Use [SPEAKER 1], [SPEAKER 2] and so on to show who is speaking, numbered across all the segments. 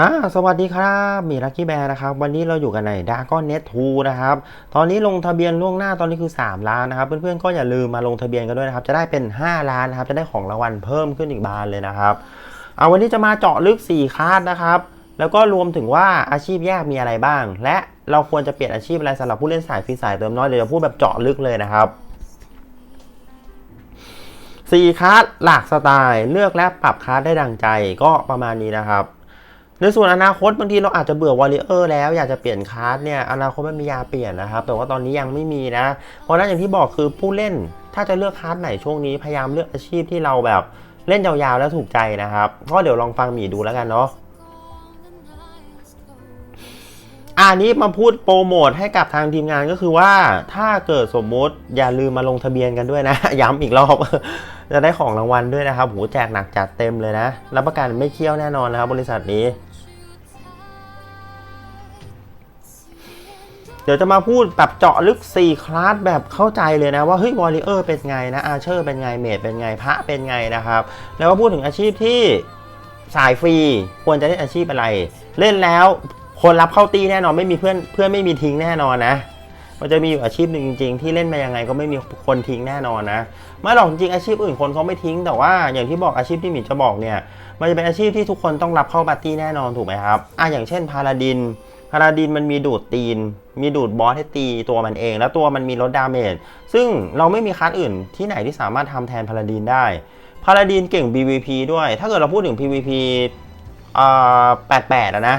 [SPEAKER 1] ฮะสวัสดีครับมีลักกี้แบร์นะครับ วันนี้เราอยู่กันในดาก้อนเน็ตทูนะครับ ตอนนี้ลงทะเบียนล่วงหน้าตอนนี้คือ 3 ล้านนะครับ เพื่อนๆก็อย่าลืมมาลงทะเบียนกันด้วยนะครับ จะได้เป็น 5 ล้านนะครับ จะได้ของรางวัลเพิ่มขึ้นอีกบานเลยนะครับเอาวันนี้จะมาเจาะลึก 4 คาสนะครับ แล้วก็รวมถึงว่าอาชีพแยกมีอะไรบ้าง และเราควรจะเปลี่ยนอาชีพอะไรสำหรับผู้เล่นสายฟรีสายเติมน้อยเดี๋ยวจะพูดแบบเจาะลึกเลยนะครับสี่คาสหลากสไตล์ เลือกและปรับคาสได้ดังใจก็ประมาณนี้นะครับ ในส่วนอนาคตบางทีเราอาจจะเบื่อวอลเลเยอร์แล้วอยากจะเปลี่ยนคลาสเนี่ยอนาคตมันมียาเปลี่ยนนะครับ แต่ว่าตอนนี้ยังไม่มีนะ เพราะนั้นอย่างที่บอกคือผู้เล่นถ้าจะเลือกคลาสไหนช่วงนี้พยายามเลือกอาชีพที่เราแบบเล่นยาวๆแล้วถูกใจนะครับก็เดี๋ยวลองฟังหมีดูแล้วกันเนาะอันนี้มาพูดโปรโมทให้กับทางทีมงานก็คือว่าถ้าเกิดสมมุติอย่าลืมมาลงทะเบียนกันด้วยนะ ย้ำอีกรอบจะได้ของรางวัลด้วยนะครับโหแจกหนักจัดเต็มเลยนะ รับประกันไม่เคี่ยวแน่นอนนะครับบริษัทนี้ เดี๋ยวจะมาพูดแบบเจาะลึก 4 คลาสแบบเข้าใจเลยนะ ว่าเฮ้ยวอลเลเยอร์เป็นไงนะอาเชอร์เป็นไงเมดเป็นไงพระเป็นไงนะครับ แล้วก็พูดถึงอาชีพที่สายฟรีควรจะเล่นอาชีพอะไร เล่นแล้วคนรับเข้าตีแน่นอนไม่มีเพื่อนเพื่อนไม่มีทิ้งแน่นอนนะมันจะมีอยู่อาชีพหนึ่งจริง ๆ ที่เล่นมายังไงก็ไม่มีคนทิ้งแน่นอนนะไม่หรอกจริงๆอาชีพอื่นคนเขาไม่ทิ้ง แต่ว่าอย่างที่บอกอาชีพที่หมีจะบอกเนี่ยมันจะเป็นอาชีพที่ทุกคนต้องรับเข้าปาร์ตี้แน่นอนถูกไหมครับอะอย่างเช่นพาราดิน พาราดินมันมีดูดตีน มีดูดบอสให้ตีตัวมันเอง แล้วตัวมันมีลดดาเมจ ซึ่งเราไม่มีคัสอื่นที่ไหนที่สามารถทำแทนพาราดินได้ พาราดินเก่ง BVP ด้วย ถ้าเกิดเราพูดถึง PVP อ่า88อะนะ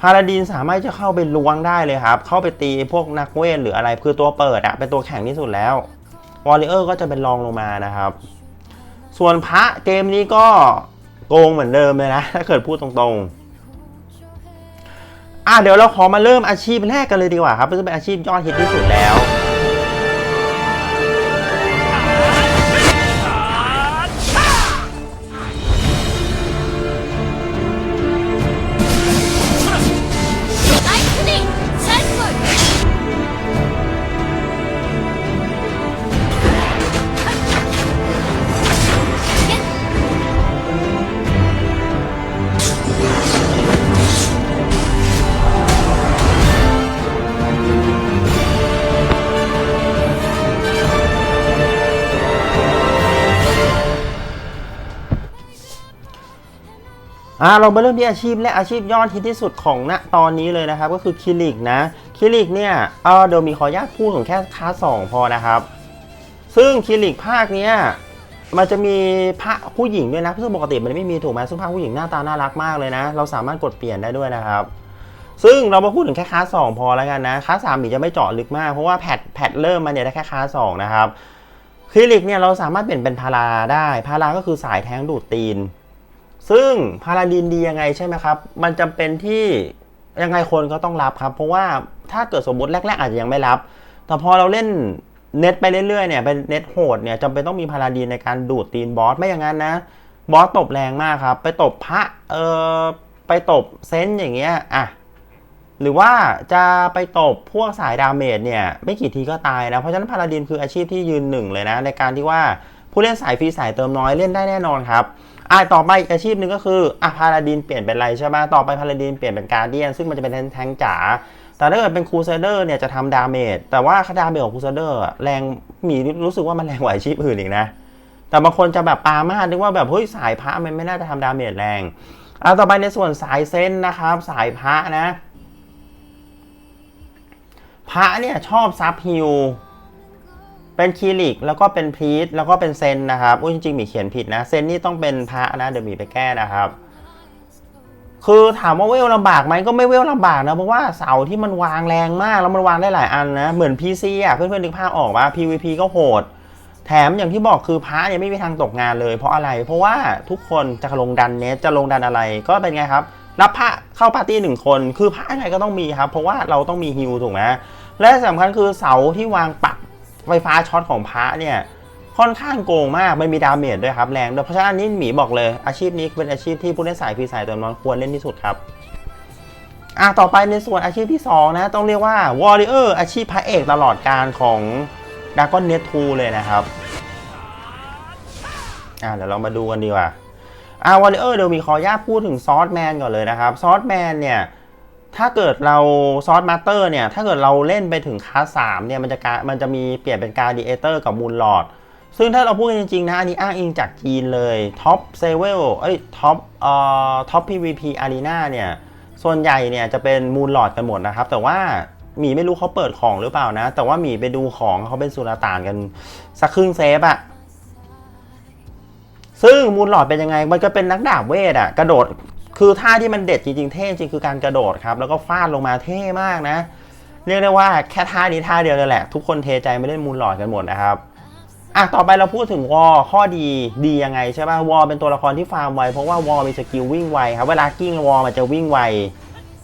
[SPEAKER 1] พาราดินสามารถจะเข้าไปล้วงได้เลยครับ เข้าไปตีพวกนักเวทหรืออะไร คือตัวเปิดอะเป็นตัวแข็งที่สุดแล้ว วอลเลเยอร์ก็จะเป็นรองลงมานะครับ ส่วนพระเกมนี้ก็โกงเหมือนเดิมเลยนะ ถ้าเกิดพูดตรงๆ อะเดี๋ยวเราขอมาเริ่มอาชีพแรกกันเลยดีกว่าครับซึ่งเป็นอาชีพยอดฮิตที่สุดแล้ว อ่าเรามาเริ่มที่อาชีพและอาชีพยอดฮิตที่สุดของณตอนนี้เลยนะครับ ก็คือคลินิกนะคลินิกเนี่ยเออเดี๋ยวมีขออนุญาตพูดถึงแค่คลาสสองพอนะครับ ซึ่งคลินิกภาคเนี้ยมันจะมีพระผู้หญิงด้วยนะซึ่งปกติมันไม่มีถูกไหมซึ่งพระผู้หญิงหน้าตาน่ารักมากเลยนะ เราสามารถกดเปลี่ยนได้ด้วยนะครับ ซึ่งเรามาพูดถึงแค่คลาสสองพอแล้วกันนะคลาสสามมีจะไม่เจาะลึกมากเพราะว่าแพทแพทเริ่มมาเนี่ยได้แค่คลาสสองนะครับคลินิกเนี่ยเราสามารถเปลี่ยนเป็นพาราได้พาราก็คือสายแท้งดูดตีน ซึ่งพาราดินดียังไงใช่ไหมครับ มันจำเป็นที่ยังไงคนก็ต้องรับครับ เพราะว่าถ้าเกิดสมมติแรก ๆ อาจจะยังไม่รับ แต่พอเราเล่นเน็ตไปเรื่อยๆเนี่ยเป็นเน็ตโหดเนี่ยจำเป็นต้องมีพาราดินในการดูดตีนบอสไม่อย่างนั้นนะบอสตบแรงมากครับ ไปตบพระเออไปตบเซนอย่างเงี้ยอะหรือว่าจะไปตบพวกสายดาเมจเนี่ยไม่กี่ทีก็ตายนะเพราะฉะนั้นพาราดินคืออาชีพที่ยืนหนึ่งเลยนะในการที่ว่าผู้เล่นสายฟรีสายเติมน้อยเล่นได้แน่นอนครับ อะต่อไปอีกอาชีพหนึ่งก็คืออะพาราดินเปลี่ยนเป็นอะไรใช่ไหมต่อไปพาราดินเปลี่ยนเป็นการเดียน ซึ่งมันจะเป็นแทงจ๋าแต่ถ้าเกิดเป็นครูเซเดอร์เนี่ยจะทำดาเมจแต่ว่าคดาเมจของครูเซเดอร์แรงมีรู้สึกว่ามันแรงกว่าอาชีพอื่นอีกนะ แต่บางคนจะแบบปามาดนึกว่าแบบเฮ้ยสายพระมันไม่น่าจะทำดาเมจแรงอะต่อไปในส่วนสายเส้นนะครับ สายพระนะ พระเนี่ยชอบซับฮิว เป็นคีริกแล้วก็เป็นพรีตแล้วก็เป็นเซนนะครับอุ้ยจริงๆมีเขียนผิดนะเซนนี่ต้องเป็นพระนะเดี๋ยวมีไปแก้นะครับ คือถามว่าเวลลำบากไหมก็ไม่เวลลำบากนะเพราะว่าเสาที่มันวางแรงมากแล้วมันวางได้หลายอันนะเหมือน PC อะเพื่อนๆนึกภาพออกว่า PVP ก็โหด แถมอย่างที่บอกคือพระเนี่ยไม่มีทางตกงานเลย เพราะอะไรเพราะว่าทุกคนจะลงดันเนสจะลงดันอะไรก็เป็นไงครับรับพระเข้าปาร์ตี้หนึ่งคน คือพระอะไรก็ต้องมีครับ เพราะว่าเราต้องมีฮิวถูกไหมและสำคัญคือเสาที่วางปัก ไฟฟ้าช็อตของพระเนี่ยค่อนข้างโกงมากไม่มีดาเมจด้วยครับแรงด้วยเพราะฉะนั้นนนี้หมีบอกเลยอาชีพนี้เป็นอาชีพที่ผู้เล่นสายฟีสายติมน้อยควรเล่นที่สุดครับอะต่อไปในส่วนอาชีพที่ 2 นะ ต้องเรียกว่าวอริเออร์อาชีพพระเอกตลอดการของด a ก o n เน t ทูเลยนะครับอะเดี๋ยวเรามาดูกันดีกว่าอ่าวอลเลอร์เดี๋ยวมีขออนุญาตพูดถึงซอสแมนก่อนเลยนะครับซอสแมนเนี่ย ถ้าเกิดเราซอสมาสเตอร์เนี่ย ถ้าเกิดเราเล่นไปถึงคาสสามเนี่ย มันจะมันจะมีเปลี่ยนเป็นการดีเอเตอร์กับมูลลอด ซึ่งถ้าเราพูดกันจริง ๆ นะ อันนี้อ้างอิงจากจีนเลยท็อปเซเวลเอ้ยท็อปเอ่อท็อป PVP Arena เนี่ย ส่วนใหญ่เนี่ยจะเป็นมูลลอดกันหมดนะครับ แต่ว่าหมีไม่รู้เขาเปิดของหรือเปล่านะ แต่ว่าหมีไปดูของเขาเป็นสุลต่านกันสักครึ่งเซฟอะซึ่งมูลหลอดเป็นยังไง มันก็เป็นนักดาบเวทอะกระโดด คือท่าที่มันเด็ดจริงๆ เท่จริงคือการกระโดดครับ แล้วก็ฟาดลงมาเท่มากนะ เรียกได้ว่าแค่ท่านี้ท่าเดียวเลยแหละ ทุกคนเทใจไม่เล่นมูลหลอดกันหมดนะครับอะต่อไปเราพูดถึงวอลข้อดีดียังไงใช่ป่ะวอลเป็นตัวละครที่ฟาร์มไวเพราะว่าวอลมีสกิลวิ่งไวครับเวลากิ้งวอลมันจะวิ่งไว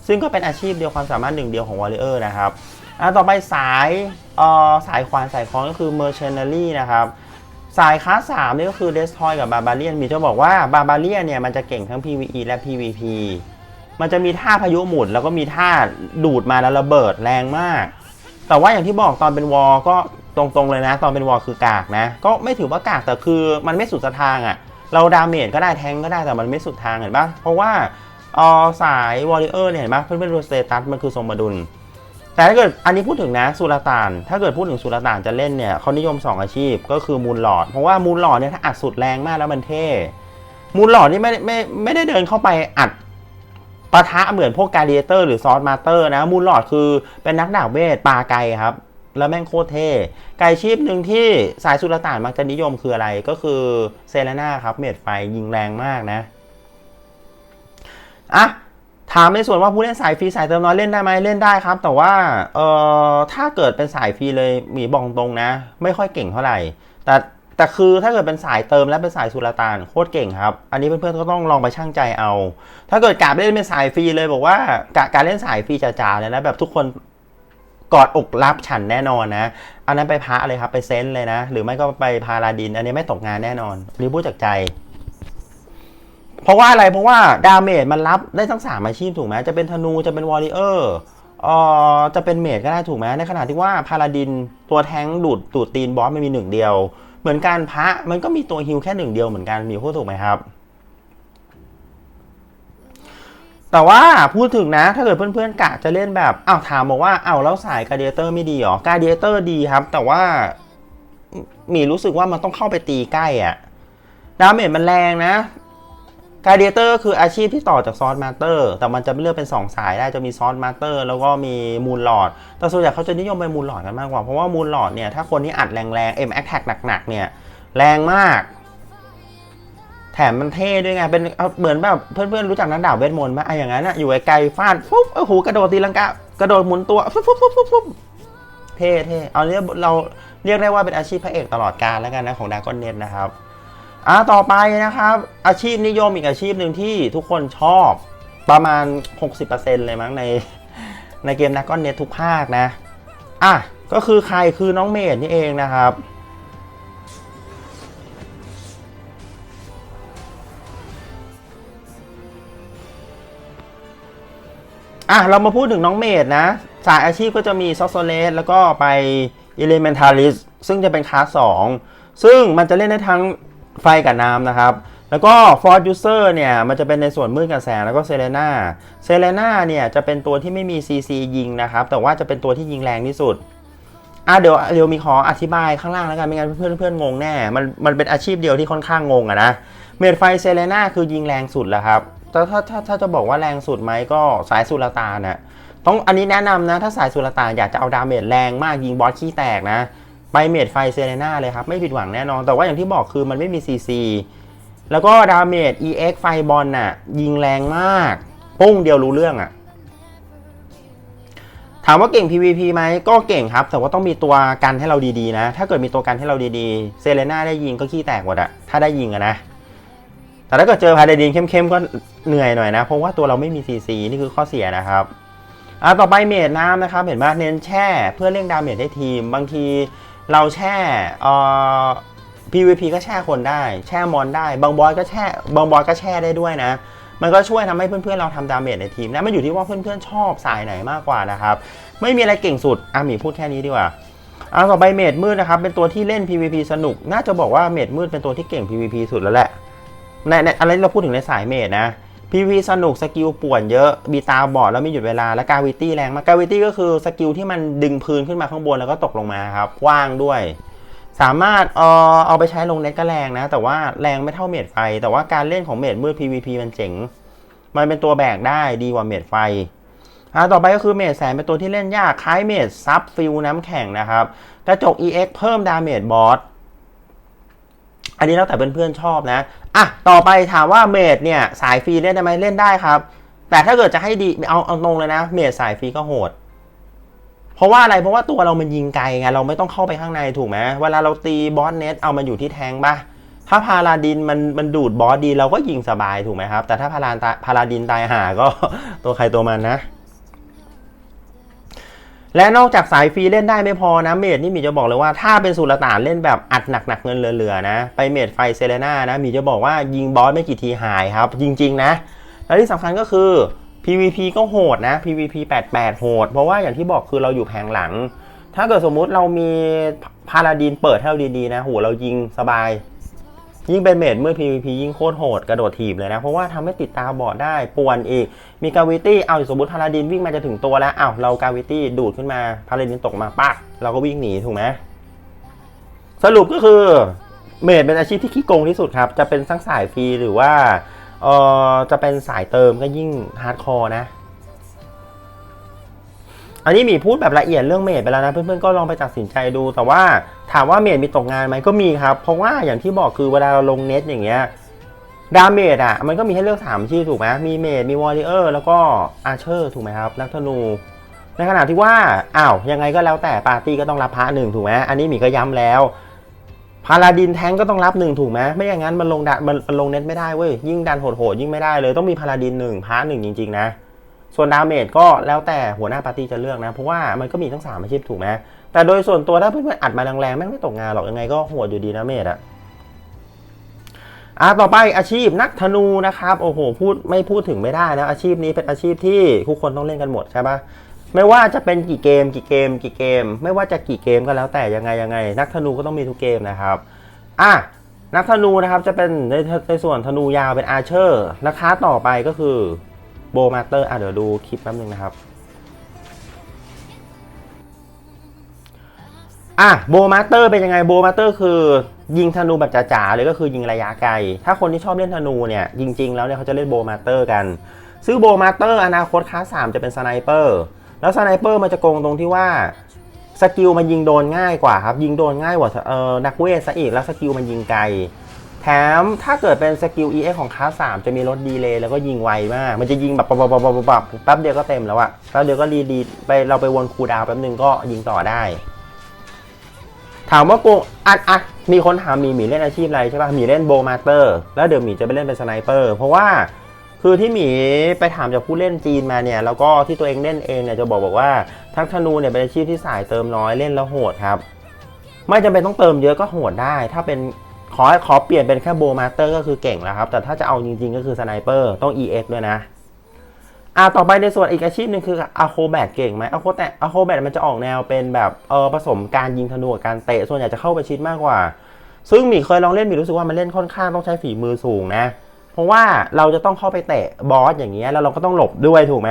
[SPEAKER 1] ซึ่งก็เป็นอาชีพเดียวความสามารถหนึ่งเดียวของวอลเลเยอร์นะครับอะต่อไปสายเอ่อสายควานสายคล้องก็คือ Mercenary นะครับ สายคลาสสามนี่ก็คือ Destroy กับบาบาเลียนมีจะบอกว่าบาบาเลียนเนี่ยมันจะเก่งทั้ง PVE และ PVP มันจะมีท่าพายุหมุนแล้วก็มีท่าดูดมาแล้วระเบิดแรงมาก แต่ว่าอย่างที่บอกตอนเป็นวอลก็ตรงๆเลยนะ ตอนเป็นวอลคือกากนะ ก็ไม่ถือว่ากากแต่คือมันไม่สุดทางอะ่ะ เราดาเมจก็ได้แทงก็ได้แต่มันไม่สุดทางเห็นปะเพราะว่าออสายวอริเออร์เนี่ยเห็นปะเพื่อนๆดูสเตตัสมันคือทรงบดุล แต่ถ้าเกิดอันนี้พูดถึงนะสุลต่าน ถ้าเกิดพูดถึงสุลต่านจะเล่นเนี่ยเขานิยม 2 อาชีพก็คือมูลหลอด เพราะว่ามูลหลอดเนี่ยถ้าอัดสุดแรงมากแล้วมันเท่ มูลหลอดนี่ไม่ไม่ไม่ได้เดินเข้าไปอัดปะทะเหมือนพวกการเดเตอร์หรือซอสมาเตอร์นะ มูลหลอดคือเป็นนักดาบเวทปาไกครับ แล้วแม่งโคตรเท่ ไกอาชีพหนึ่งที่สายสุลต่านมักจะนิยมคืออะไรก็คือเซเลน่าครับเมดไฟยิงแรงมากนะอะ ถามในส่วนว่าผู้เล่นสายฟรีสายเติมน้อยเล่นได้ไหมเล่นได้ครับ แต่ว่าเอ่อถ้าเกิดเป็นสายฟรีเลยหมีบอกตรงนะ ไม่ค่อยเก่งเท่าไหร่ แต่แต่คือถ้าเกิดเป็นสายเติมและเป็นสายสุลต่านโคตรเก่งครับ อันนี้เพื่อนๆก็ต้องลองไปชั่งใจเอา ถ้าเกิดกาเล่นเป็นสายฟรีเลยบอกว่ากะการเล่นสายฟรีจ๋าๆเลยนะแบบทุกคนกอดอกรับฉันแน่นอนนะ อันนั้นไปพระเลยครับไปเซนเลยนะ หรือไม่ก็ไปพาลาดิน อันนี้ไม่ตกงานแน่นอนรีบพูดจากใจ เพราะว่าอะไรเพราะว่าดาเมจมันรับได้ทั้งสามอาชีพถูกไหมจะเป็นธนูจะเป็นวอริเออร์เอ่อจะเป็นเมจก็ได้ถูกไหมในขณะที่ว่าพาลาดินตัวแทงดูดดูดตีนบอสมันมีหนึ่งเดียว เหมือนการพระมันก็มีตัวฮิลแค่หนึ่งเดียวเหมือนกันมีพูดถูกไหมครับ แต่ว่าพูดถึงนะถ้าเกิดเพื่อนๆกะจะเล่นแบบอ้าวถามบอกว่าอ้าวแล้วสายการเดียเตอร์ไม่ดีหรอการเดียเตอร์ดีครับ แต่ว่ามีรู้สึกว่ามันต้องเข้าไปตีใกล้อะดาเมจมันแรงนะ การเดียเตอร์คืออาชีพที่ต่อจากซอสมาสเตอร์ แต่มันจะไม่เลือกเป็น 2 สายได้จะมีซอสมาสเตอร์แล้วก็มีมูลหลอด แต่ส่วนใหญ่เขาจะนิยมไปมูลหลอดกันมากกว่า เพราะว่ามูลหลอดเนี่ย ถ้าคนที่อัดแรงๆ M a t t a c k หนักๆเนี่ย แรงมาก แถมมันเท่ด้วยไง เป็นเหมือนแบบเพื่อนๆรู้จักนักดาบเวทมนต์ไหมไอ้อย่างนั้นอะอยู่ไกลๆฟาดฟุ๊บโอ้โหกระโดดตีลังกากระโดดหมุนตัวฟุ๊บฟุ๊บฟุ๊บฟุ๊บฟุ๊บเท่เท่เอาเรียกเราเรียกได้ว่าเป็นอาชีพพระเอกตลอดกาลแล้วกันนะของดากอนเน็ตนะครับ อ่าต่อไปนะครับ อาชีพนิยมอีกอาชีพหนึ่งที่ทุกคนชอบประมาณ 60%เลยมั้งในในเกมนักก้อนเน็ตทุกภาคนะ อะ ก็คือใครคือน้องเมดนี่เองนะครับ อะ เรามาพูดถึงน้องเมดนะ สายอาชีพก็จะมีซอสโซเลสแล้วก็ไป Elementalis ซึ่งจะเป็นคลาส2ซึ่งมันจะเล่นได้ทั้ง ไฟกับน้ำนะครับ แล้วก็ Ford User เนี่ย มันจะเป็นในส่วนมืดกับแสงแล้วก็เซเลนาเซเลนาเนี่ย จะเป็นตัวที่ไม่มี CC ยิงนะครับ แต่ว่าจะเป็นตัวที่ยิงแรงที่สุดอะเดี๋ยวเดี๋ยวมีขออธิบายข้างล่างแล้วกันไม่งั้นเพื่อนเพื่อนงงแน่ มันมันเป็นอาชีพเดียวที่ค่อนข้างงงอะนะ เมดไฟเซเลนาคือยิงแรงสุดแหละครับแต่ถ้าถ้าถ้าจะบอกว่าแรงสุดไหมก็สายสุลตาน่ะต้องอันนี้แนะนำนะ ถ้าสายสุลตานอยากจะเอาดาเมจแรงมากยิงบอสขี้แตกนะ ไปเมดไฟเซเลนาเลยครับ ไม่ผิดหวังแน่นอน แต่ว่าอย่างที่บอกคือมันไม่มี CC แล้วก็ดาเมจ EX ไฟบอลน่ะ ยิงแรงมาก ปุ้งเดียวรู้เรื่องอะ่ะ ถามว่าเก่ง PVP ไหมก็เก่งครับ แต่ว่าต้องมีตัวกันให้เราดีๆนะ ถ้าเกิดมีตัวกันให้เราดีๆ เซเลนาได้ยิงก็ขี้แตกหมดอะถ้าได้ยิงอะนะ แต่ถ้าเกิดเจอพาเดดินเข้มๆ ก็เหนื่อยหน่อยนะ เพราะว่าตัวเราไม่มี CC นี่คือข้อเสียนะครับอ่าต่อไปเมดน้ำนะครับ เห็นไหมเน้นแช่เพื่อเร่งดาเมจให้ทีม บางที เราแช่เอ่อ PVP ก็แช่คนได้ แช่มอนได้ บางบอสก็แช่บางบอสก็แช่ได้ด้วยนะ มันก็ช่วยทำให้เพื่อนๆเราทำดาเมจในทีมนะมันอยู่ที่ว่าเพื่อนๆชอบสายไหนมากกว่านะครับ ไม่มีอะไรเก่งสุดอะหมีพูดแค่นี้ดีกว่าอ่าต่อไปเมดมืดนะครับ เป็นตัวที่เล่น PVP สนุก น่าจะบอกว่าเมดมืดเป็นตัวที่เก่ง PVP สุดแล้วแหละในในอะไรเราพูดถึงในสายเมดนะ PVP สนุกสกิลป่วนเยอะมีตาบอดแล้วไม่หยุดเวลาและกาวิตี้แรงมากกาวิตี้ก็คือสกิลที่มันดึงพื้นขึ้นมาข้างบนแล้วก็ตกลงมาครับกว้างด้วย สามารถเออเอาไปใช้ลงเน็ตก็แรงนะ แต่ว่าแรงไม่เท่าเมดไฟ แต่ว่าการเล่นของเมดมืด PVP มันเจ๋ง มันเป็นตัวแบกได้ดีกว่าเมดไฟอ่าต่อไปก็คือเมดแสนเป็นตัวที่เล่นยากคล้ายเมดซับฟิลน้ำแข็งนะครับกระจก EX เพิ่มดาเมจบอส อันนี้แล้วแต่เพื่อนๆชอบนะอะต่อไปถามว่าเมดเนี่ยสายฟรีเล่นได้ไหมเล่นได้ครับ แต่ถ้าเกิดจะให้ดีเอาเอาตรงเลยนะ เมดสายฟรีก็โหด เพราะว่าอะไรเพราะว่าตัวเรามันยิงไกลไงเราไม่ต้องเข้าไปข้างในถูกไหมเวลาเราตีบอสเน็ตเอามันอยู่ที่แทงปะถ้าพาราดินมันมันดูดบอสดีเราก็ยิงสบายถูกไหมครับ แต่ถ้าพาราตาพาราดินตายหาก็ตัวใครตัวมันนะ และนอกจากสายฟรีเล่นได้ไม่พอนะเมดนี่หมีจะบอกเลยว่าถ้าเป็นสุลต่านเล่นแบบอัดหนักๆเงินเหลือๆนะ ไปเมดไฟเซเลน่านะหมีจะบอกว่ายิงบอสไม่กี่ทีหายครับ จริง ๆ นะ และที่สำคัญก็คือ PVP ก็โหดนะ PVP 88 โหด เพราะว่าอย่างที่บอกคือเราอยู่แผงหลัง ถ้าเกิดสมมุติเรามีพาราดินเปิดให้เราดีๆนะโหเรายิงสบาย ยิ่งเป็นเมดเมื่อ PVP ยิ่งโคตรโหดกระโดดถีบเลยนะ เพราะว่าทำให้ติดตาบอดได้ป่วนอีก มีกาวิตี้เอาสมมติพาราดินวิ่งมาจะถึงตัวแล้วอ้าวเรากาวิตี้ดูดขึ้นมาพาราดินตกมาปักเราก็วิ่งหนีถูกไหมสรุปก็คือเมดเป็นอาชีพที่ขี้โกงที่สุดครับ จะเป็นทั้งสายฟรีหรือว่าเออจะเป็นสายเติมก็ยิ่งฮาร์ดคอร์นะ อันนี้หมีพูดแบบละเอียดเรื่องเมดไปแล้วนะ เพื่อนๆก็ลองไปตัดสินใจดู แต่ว่าถามว่าเมดมีตกงานไหมก็มีครับ เพราะว่าอย่างที่บอกคือเวลาเราลงเน็ตอย่างเงี้ยดาเมจอะมันก็มีให้เลือกสามอถูกไหมมีเมดมีวอริเออร์แล้วก็อาร์เชอร์ถูกไหมครับ นักธนู ในขณะที่ว่าอ้าวยังไงก็แล้วแต่ปาร์ตี้ก็ต้องรับพระหนึ่งถูกไหมอันนี้หมีก็ย้ำแล้วพาราดินแทงก็ต้องรับหนึ่งถูกไหมไม่อย่างนั้นมันลงดะมันมันลงเน็ตไม่ได้เว้ยยิ่งดันโหดๆยิ่งไม่ได้เลยต้องมีพาราดินหนึ่งพระหนึ่งจริงๆนะ ส่วนดาเมจก็แล้วแต่หัวหน้าปาร์ตี้จะเลือกนะ เพราะว่ามันก็มีทั้งสามอาชีพถูกไหมแต่โดยส่วนตัวถ้าเพื่อนๆอัดมาแรงๆแม่งไม่ตกงานหรอกยังไงก็โหดอยู่ดีนะเมจอะอะต่อไปอาชีพนักธนูนะครับโอ้โหพูดไม่พูดถึงไม่ได้นะอาชีพนี้เป็นอาชีพที่ทุกคนต้องเล่นกันหมดใช่ปะไม่ว่าจะเป็นกี่เกมกี่เกมกี่เกม ไม่ว่าจะกี่เกมก็แล้วแต่ยังไงยังไง นักธนูก็ต้องมีทุกเกมนะครับอะนักธนูนะครับจะเป็นในในส่วนธนูยาวเป็นอาร์เชอร์ราคาต่อไปก็คือ โบมาเตอร์อะเดี๋ยวดูคลิปแป๊บนึงนะครับอะโบมาเตอร์เป็นยังไงโบมาเตอร์คือ ยิงธนูแบบจ๋าๆเลยก็คือยิงระยะไกล ถ้าคนที่ชอบเล่นธนูเนี่ย จริง ๆ แล้วเนี่ยเขาจะเล่นโบมาเตอร์กันซึ่งโบมาเตอร์อนาคตคลาสสามจะเป็นสไนเปอร์แล้วสไนเปอร์มันจะโกงตรงที่ว่าสกิลมันยิงโดนง่ายกว่าครับ ยิงโดนง่ายกว่าเอ่อนักเวทซะอีกแล้วสกิลมันยิงไกล แถมถ้าเกิดเป็นสกิล EX ของคลาสสามจะมีลดดีเลย์แล้วก็ยิงไวมาก มันจะยิงแบบปับปับปับปับปับแป๊บเดียวก็เต็มแล้วอะแป๊บเดียวก็รีดีไปเราไปวนคูดาวแป๊บนึงก็ยิงต่อได้ ถามว่าโกงอัดอัดมีคนถามมีหมีเล่นอาชีพอะไรใช่ป่ะหมีเล่นโบมาสเตอร์ แล้วเดี๋ยวหมีจะไปเล่นเป็นสไนเปอร์ เพราะว่าคือที่หมีไปถามจากผู้เล่นจีนมาเนี่ย แล้วก็ที่ตัวเองเล่นเองเนี่ยจะบอกบอกว่าทักธนูเนี่ยเป็นอาชีพที่สายเติมน้อยเล่นแล้วโหดครับ ไม่จำเป็นต้องเติมเยอะก็โหดได้ ถ้าเป็น ขอขอเปลี่ยนเป็นแค่โบมาสเตอร์ก็คือเก่งแล้วครับ แต่ถ้าจะเอาจริงๆก็คือสไนเปอร์ต้อง EX ด้วยนะอ่าต่อไปในส่วนอีกอาชีพหนึ่งคืออะโคแบทเก่งไหมอะโคแต่อะโคแบทมันจะออกแนวเป็นแบบเออผสมการยิงธนูกับการเตะส่วนใหญ่จะเข้าไปชิดมากกว่า ซึ่งหมีเคยลองเล่นหมีรู้สึกว่ามันเล่นค่อนข้างต้องใช้ฝีมือสูงนะ เพราะว่าเราจะต้องเข้าไปเตะบอสอย่างเงี้ยแล้วเราก็ต้องหลบด้วยถูกไหม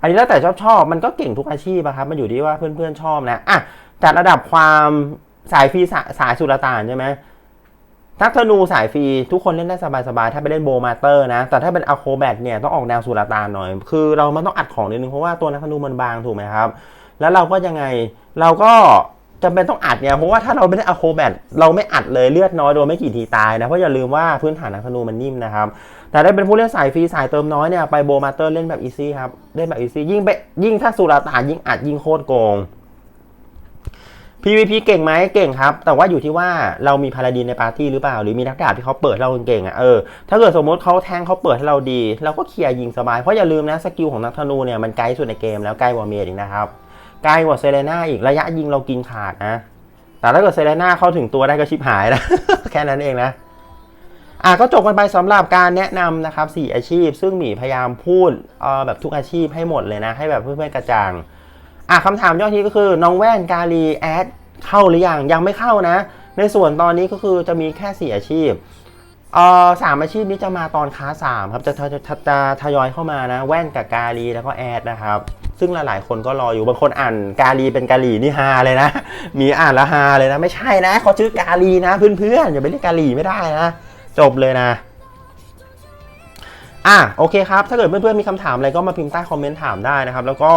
[SPEAKER 1] อันนี้แล้วแต่ชอบชอบมันก็เก่งทุกอาชีพอะครับมันอยู่ที่ว่าเพื่อนๆชอบนะอะจัดระดับความสายฟีสาสายสุลต่านใช่ไหม นักธนูสายฟรีทุกคนเล่นได้สบายๆ ถ้าไปเล่นโบมาเตอร์นะ แต่ถ้าเป็นอะโคแบทเนี่ยต้องออกแนวสุลต่านหน่อย คือเรามันต้องอัดของนิดนึง เพราะว่าตัวนักธนูมันบางถูกไหมครับ แล้วเราก็ยังไงเราก็จำเป็นต้องอัดเนี่ยเพราะว่าถ้าเราไม่ได้อะโคแบทเราไม่อัดเลยเลือดน้อยโดนไม่กี่ทีตายนะ เพราะอย่าลืมว่าพื้นฐานนักธนูมันนิ่มนะครับ แต่ถ้าเป็นผู้เล่นสายฟรีสายเติมน้อยเนี่ยไปโบมาเตอร์เล่นแบบอีซี่ครับเล่นแบบอีซี่ยิ่งไปยิ่งถ้าสุลต่านยิ่งอัดยิ่งโคตรโกง PVP เก่งไหมเก่งครับ แต่ว่าอยู่ที่ว่าเรามีพาราดินในปาร์ตี้หรือเปล่า หรือมีนักดาบที่เขาเปิดเราเก่งอะเออถ้าเกิดสมมติเขาแทงเขาเปิดให้เราดีเราก็เคลียร์ยิงสบาย เพราะอย่าลืมนะสกิลของนักธนูเนี่ยมันไกลสุดในเกมแล้วใกล้กว่าเมดอีกนะครับใกล้กว่าเซเลน่าอีกระยะยิงเรากินขาดนะแต่ถ้าเกิดเซเลน่าเข้าถึงตัวได้ก็ชิบหายนะแค่นั้นเองนะอะก็จบกันไปสำหรับการแนะนำนะครับสี่อาชีพ ซึ่งหมีพยายามพูดเออแบบทุกอาชีพให้หมดเลยนะ ให้แบบเพื่อนๆกระจ่าง อะคำถามยอดฮิตก็คือน้องแว่นกาลีแอดเข้าหรือยังยังไม่เข้านะ ในส่วนตอนนี้ก็คือจะมีแค่สี่อาชีพเอ่อสามอาชีพนี้จะมาตอนค้าสามครับจะจะจะจะทยอยเข้ามานะ แว่นกับกาลีแล้วก็แอดนะครับ ซึ่งหลายๆ คนก็รออยู่บางคนอ่านกาลีเป็นกาลีนี่ฮาเลยนะ มีอ่านแล้วฮาเลยนะ ไม่ใช่นะเขาชื่อกาลีนะเพื่อนๆอย่าไปเรียกกาลีไม่ได้นะ จบเลยนะอะโอเคครับ ถ้าเกิดเพื่อนๆมีคำถามอะไรก็มาพิมพ์ใต้คอมเมนต์ถามได้นะครับ แล้วก็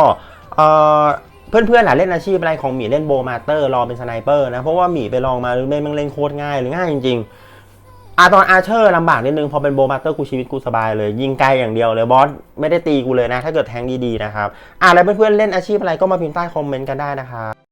[SPEAKER 1] เอ่อเพื่อนๆหลายเล่นอาชีพอะไรของหมีเล่นโบมาเตอร์รอเป็นสไนเปอร์นะ เพราะว่าหมีไปลองมาเล่นมันเล่นโคตรง่ายหรือง่ายจริงๆอาตอนอาเชอร์ลำบากนิดนึง พอเป็นโบมาเตอร์กูชีวิตกูสบายเลย ยิงไกลอย่างเดียวเลยบอสไม่ได้ตีกูเลยนะ ถ้าเกิดแทงดีๆนะครับอะแล้วเพื่อนๆเล่นอาชีพอะไรก็มาพิมพ์ใต้คอมเมนต์กันได้นะครับ